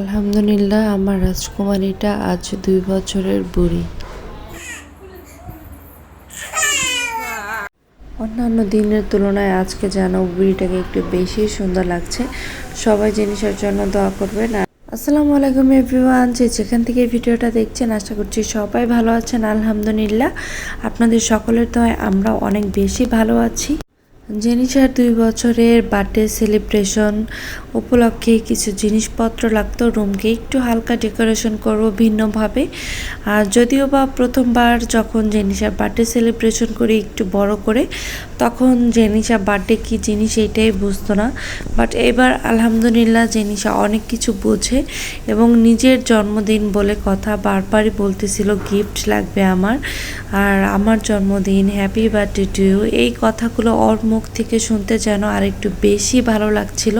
আলহামদুলিল্লাহ, আমার রাজকুমারীটা আজ দুই বছরের বুড়ি। অন্যান্য দিনের তুলনায় আজকে যেন বুড়িটাকে একটু বেশি সুন্দর লাগছে। সবাই জিনিসের জন্য দোয়া করবেন। আসসালামু আলাইকুম এভরিওয়ান, যে যেখান থেকে ভিডিওটা দেখছেন, আশা করছি সবাই ভালো আছেন, আলহামদুলিল্লাহ। আপনাদের সকলের দয় আমরা অনেক বেশি ভালো আছি। জেনিসার দুই বছরের বার্থডে সেলিব্রেশন উপলক্ষে কিছু জিনিসপত্র লাগতো রুমকে। একটু হালকা ডেকোরেশন করব ভিন্নভাবে। আর যদিও বা প্রথমবার যখন জেনিসার বার্থডে সেলিব্রেশন করি একটু বড় করে তখন জেনিসা বার্থডে কী জিনিস এইটাই বুঝতো না। বাট এবার আলহামদুলিল্লাহ জেনিসা অনেক কিছু বোঝে এবং নিজের জন্মদিন বলে কথা বারবারই বলতেছিল, গিফট লাগবে আমার। আর আমার জন্মদিন, হ্যাপি বার্থডে টু ইউ। এই কথাগুলো ওর মুখ থেকে শুনতে যেন আরেকটু বেশি ভালো লাগছিল।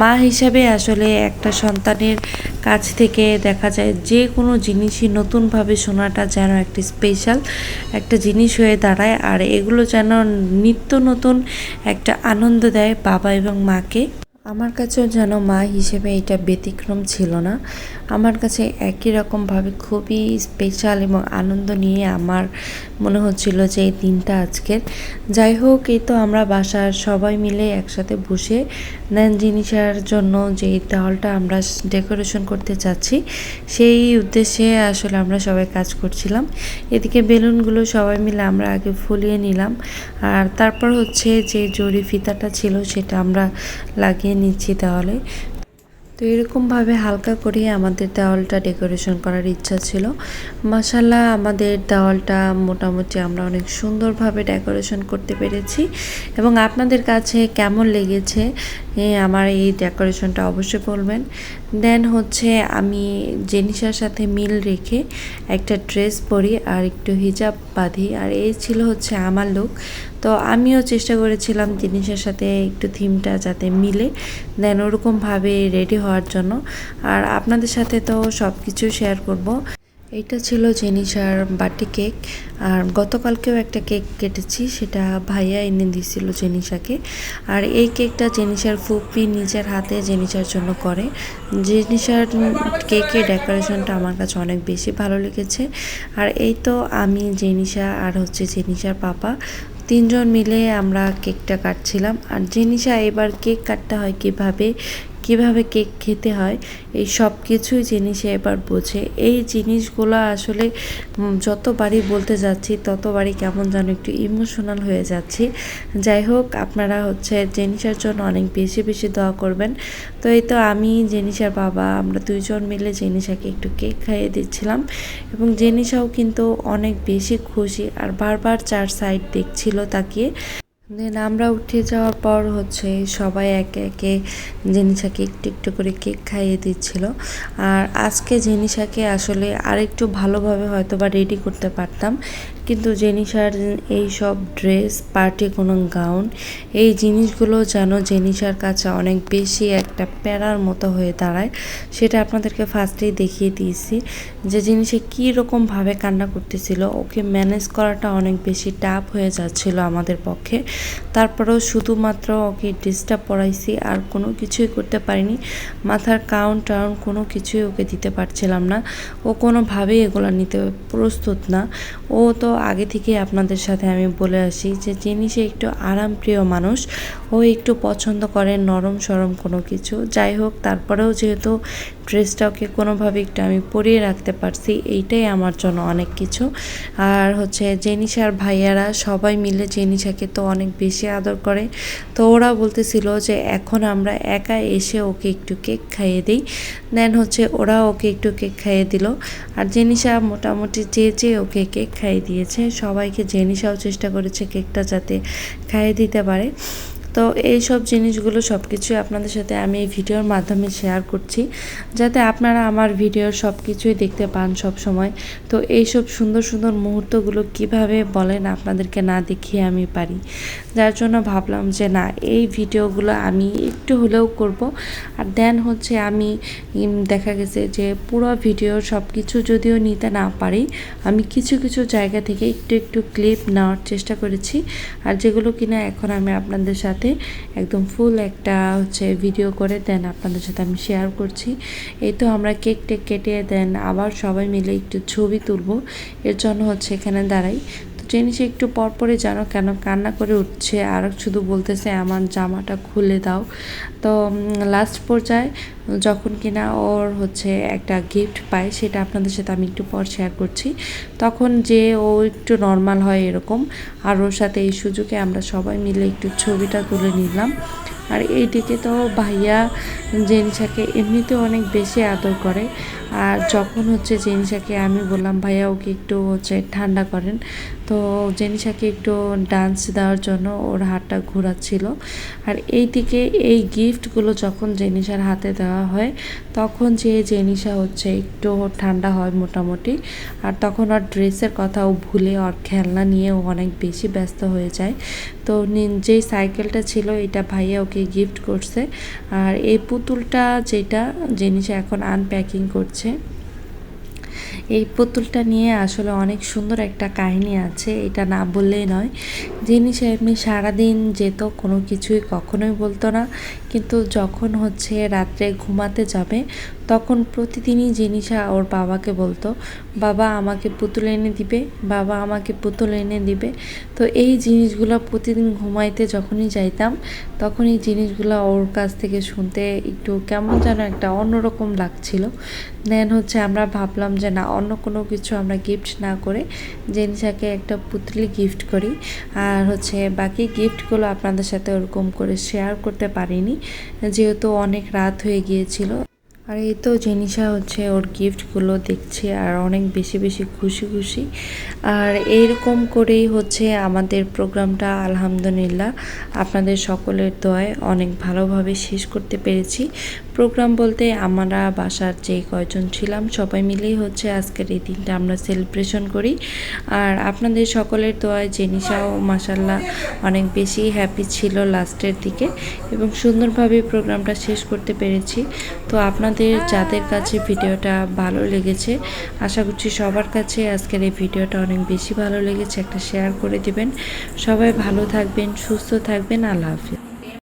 মা হিসাবে আসলে একটা সন্তানের কাছ থেকে দেখা যায়, যে কোনো জিনিসই নতুনভাবে শোনাটা যেন একটি স্পেশাল একটা জিনিস হয়ে দাঁড়ায়। আর এগুলো যেন নিত্য নতুন একটা আনন্দ দেয় বাবা এবং মাকে আমার কাছেও যেন মা হিসেবে এটা ব্যতিক্রম ছিল না। আমার কাছে একই রকমভাবে খুবই স্পেশাল এবং আনন্দ নিয়ে আমার মনে হচ্ছিল যে এই দিনটা আজকের। যাই হোক, এই তো আমরা বাসার সবাই মিলে একসাথে বসে নেন জিনিসের জন্য যে দেওয়ালটা আমরা ডেকোরেশন করতে চাচ্ছি, সেই উদ্দেশ্যে আসলে আমরা সবাই কাজ করছিলাম। এদিকে বেলুনগুলো সবাই মিলে আমরা আগে ফুলিয়ে নিলাম। আর তারপর হচ্ছে যে জরি ফিতাটা ছিল সেটা আমরা লাগিয়ে নিচ্ছি দেওয়ালে তো এরকমভাবে হালকা করে আমাদের দেওয়ালটা ডেকোরেশন করার ইচ্ছা ছিল। মাসাল্লাহ আমাদের দেওয়ালটা মোটামুটি আমরা অনেক সুন্দরভাবে ডেকোরেশন করতে পেরেছি। এবং আপনাদের কাছে কেমন লেগেছে? আমার এই ডেকোরেশনটা অবশ্যই বলবেন। দেন হচ্ছে আমি জেনিসার সাথে মিল রেখে একটা ড্রেস পরি আর একটু হিজাব বাঁধি। আর এই ছিল হচ্ছে আমার লুক তো আমিও চেষ্টা করেছিলাম জিনিসের সাথে একটু থিমটা যাতে মিলে। দেন ওরকমভাবে রেডি হওয়ার জন্য। আর আপনাদের সাথে তো সব কিছু শেয়ার করব। এইটা ছিল জেনিসার বাটি কেক। আর গতকালকেও একটা কেক কেটেছি, সেটা ভাইয়া এনে দিয়েছিল জেনিসাকে আর এই কেকটা জেনিসার ফুপি নিজের হাতে জেনিসার জন্য করে। জেনিসার কেকের ডেকোরেশনটা আমার কাছে অনেক বেশি ভালো লেগেছে। আর এই তো আমি জেনিসা আর হচ্ছে জেনিসার পাপা, তিনজন মিলে আমরা কেকটা কাটছিলাম। আর জিনিসা এবার কেক কাটতে হয় কীভাবে কীভাবে কেক খেতে হয়, এই সব কিছুই জিনিসে এবার বোঝে। এই জিনিসগুলো আসলে যতবারই বলতে যাচ্ছি, ততবারই কেমন যেন একটু ইমোশনাল হয়ে যাচ্ছি। যাই হোক, আপনারা হচ্ছে জেনিসার জন্য অনেক বেশি বেশি দোয়া করবেন। তো এই তো আমি, জেনিসার বাবা, আমরা দুইজন মিলে জেনিসাকে একটু কেক খাইয়ে দিচ্ছিলাম এবং জেনিসাও কিন্তু অনেক বেশি খুশি। আর বারবার চার সাইড দেখছিল তাকিয়ে। দেন আমরা উঠে যাওয়ার পর হচ্ছে সবাই একে একে জেনিসাকে একটু একটু করে কেক খাইয়ে দিচ্ছিল। আর আজকে জেনিসাকে আসলে আরেকটু ভালোভাবে হয়তো বা রেডি করতে পারতাম। কিন্তু জেনিসার এই সব ড্রেস, পার্টি কোনো গাউন, এই জিনিসগুলো যেন জেনিসার কাছে অনেক বেশি একটা প্যারার মতো হয়ে দাঁড়ায়, সেটা আপনাদেরকে ফার্স্টেই দেখিয়ে দিয়েছি। যে জিনিসে কী রকমভাবে কান্না করতেছিল, ওকে ম্যানেজ করাটা অনেক বেশি টাফ হয়ে যাচ্ছিল আমাদের পক্ষে। তারপরেও শুধুমাত্র ওকে ডিস্টার্ব পরাইছি আর কোনো কিছুই করতে পারিনি। মাথার কাউন টাউন কোনো কিছুই ওকে দিতে পারছিলাম না। ও কোনোভাবেই এগুলো নিতে প্রস্তুত না। ও তো আগে থেকে আপনাদের সাথে আমি বলে আসি যে জিনিসে একটু আরামপ্রিয় মানুষ, ও একটু পছন্দ করে নরম সরম কোনো কিছু। যাই হোক, তারপরেও যেহেতু ড্রেসটা ওকে কোনোভাবে একটু আমি পরিয়ে রাখতে পারছি, এইটাই আমার জন্য অনেক কিছু। আর হচ্ছে জেনিসার ভাইয়ারা সবাই মিলে জেনিসাকে তো অনেক বেশি আদর করে। তো ওরা বলতেছিল যে এখন আমরা একা এসে ওকে একটু কেক খাইয়ে দিই। দেন হচ্ছে ওরা ওকে একটু কেক খাইয়ে দিল। আর জেনিসা মোটামুটি যে যে ওকে কেক খাইয়ে দিয়েছে। সবাইকে জেনিসাও চেষ্টা করেছে কেকটা যাতে খাইয়ে দিতে পারে। তো এই সব জিনিসগুলো সব কিছুই আপনাদের সাথে আমি এই ভিডিওর মাধ্যমে শেয়ার করছি, যাতে আপনারা আমার ভিডিওর সব কিছুই দেখতে পান সব সময় তো এই সব সুন্দর সুন্দর মুহূর্তগুলো কীভাবে বলেন আপনাদেরকে না দেখিয়ে আমি পারি? যার জন্য ভাবলাম যে না, এই ভিডিওগুলো আমি একটু হলেও করব। আর দেন হচ্ছে আমি দেখা গেছে যে পুরো ভিডিও সব কিছু যদিও নিতে না পারি, আমি কিছু কিছু জায়গা থেকে একটু একটু ক্লিপ নেওয়ার চেষ্টা করেছি। আর যেগুলো কিনা এখন আমি আপনাদের সাথে সাথে একদম ফুল একটা হচ্ছে ভিডিও করে দেন আপনাদের সাথে আমি শেয়ার করছি। এই তো আমরা কেক টেক কেটে দেন আবার সবাই মিলে একটু ছবি তুলব। এর জন্য হচ্ছে এখানে দাঁড়াই। তো জেনিসে একটু পরপরে জানো কেন কান্না করে উঠছে, আর শুধু বলতেছে, আমার জামাটা খুলে দাও। তো লাস্ট পর্যায়ে যখন কিনা ওর হচ্ছে একটা গিফট পায়, সেটা আপনাদের সাথে আমি একটু পর শেয়ার করছি। তখন যে ও একটু নর্মাল হয় এরকম, আর ওর সাথে এই সুযোগে আমরা সবাই মিলে একটু ছবিটা তুলে নিলাম। আর এইদিকে তো ভাইয়া জেনিসাকে এমনিতে অনেক বেশি আদর করে। আর যখন হচ্ছে জেনিসাকে আমি বললাম, ভাইয়া, ওকে একটু হচ্ছে ঠান্ডা করেন। তো জেনিসাকে একটু ডান্স দেওয়ার জন্য ওর হাতটা ঘোরাচ্ছিল। আর এই দিকে এই গিফটগুলো যখন জেনিসার হাতে দেওয়া হয়, তখন যে জেনিসা হচ্ছে একটু ঠান্ডা হয় মোটামুটি। আর তখন ওর ড্রেসের কথাও ভুলে, ওর খেলনা নিয়ে ও অনেক বেশি ব্যস্ত হয়ে যায়। তো যেই সাইকেলটা ছিল এটা ভাইয়া ওকে গিফট করছে। আর এই পুতুলটা যেটা, জিনিস এখন আনপ্যাকিং করছে। এই পুতুলটা নিয়ে আসলে অনেক সুন্দর একটা কাহিনী আছে, এটা না বললেই নয়। জিনিস এমনি সারাদিন যেত, কোনো কিছুই কখনোই বলতো না। কিন্তু যখন হচ্ছে রাত্রে ঘুমাতে যাবে তখন প্রতিদিনই জিনিসা ওর বাবাকে বলতো, বাবা আমাকে পুতুল এনে দিবে, বাবা আমাকে পুতুল এনে দিবে। তো এই জিনিসগুলো প্রতিদিন ঘুমাইতে যখনই যাইতাম তখন এই জিনিসগুলো ওর কাছ থেকে শুনতে একটু কেমন যেন একটা অন্যরকম লাগছিল। দেন হচ্ছে আমরা ভাবলাম যে না, অন্য কোনো কিছু আমরা গিফট না করে জেনিসাকে একটা পুতুলি গিফট করি। আর হচ্ছে বাকি গিফটগুলো আপনাদের সাথে ওরকম করে শেয়ার করতে পারিনি, যেহেতু অনেক রাত হয়ে গিয়েছিল। আর এই তো জিনিসা হচ্ছে ওর গিফটগুলো দেখছে আর অনেক বেশি বেশি খুশি খুশি। আর এইরকম করেই হচ্ছে আমাদের প্রোগ্রামটা আলহামদুলিল্লাহ। আপনাদের সকলের দয় অনেক ভালোভাবে শেষ করতে পেরেছি। প্রোগ্রাম বলতে আমরা বাসার যে কয়জন ছিলাম, সবাই মিলেই হচ্ছে আজকের এই দিনটা আমরা সেলিব্রেশন করি। আর আপনাদের সকলের দোয়ায় জেনিসাও মাসাল্লাহ অনেক বেশি হ্যাপি ছিল লাস্টের দিকে এবং সুন্দরভাবে প্রোগ্রামটা শেষ করতে পেরেছি। তো আপনাদের, যাদের কাছে ভিডিওটা ভালো লেগেছে, আশা করছি সবার কাছে আজকের এই ভিডিওটা অনেক বেশি ভালো লেগেছে, একটা শেয়ার করে দিবেন। সবাই ভালো থাকবেন, সুস্থ থাকবেন, আল্লাহ হাফিজ।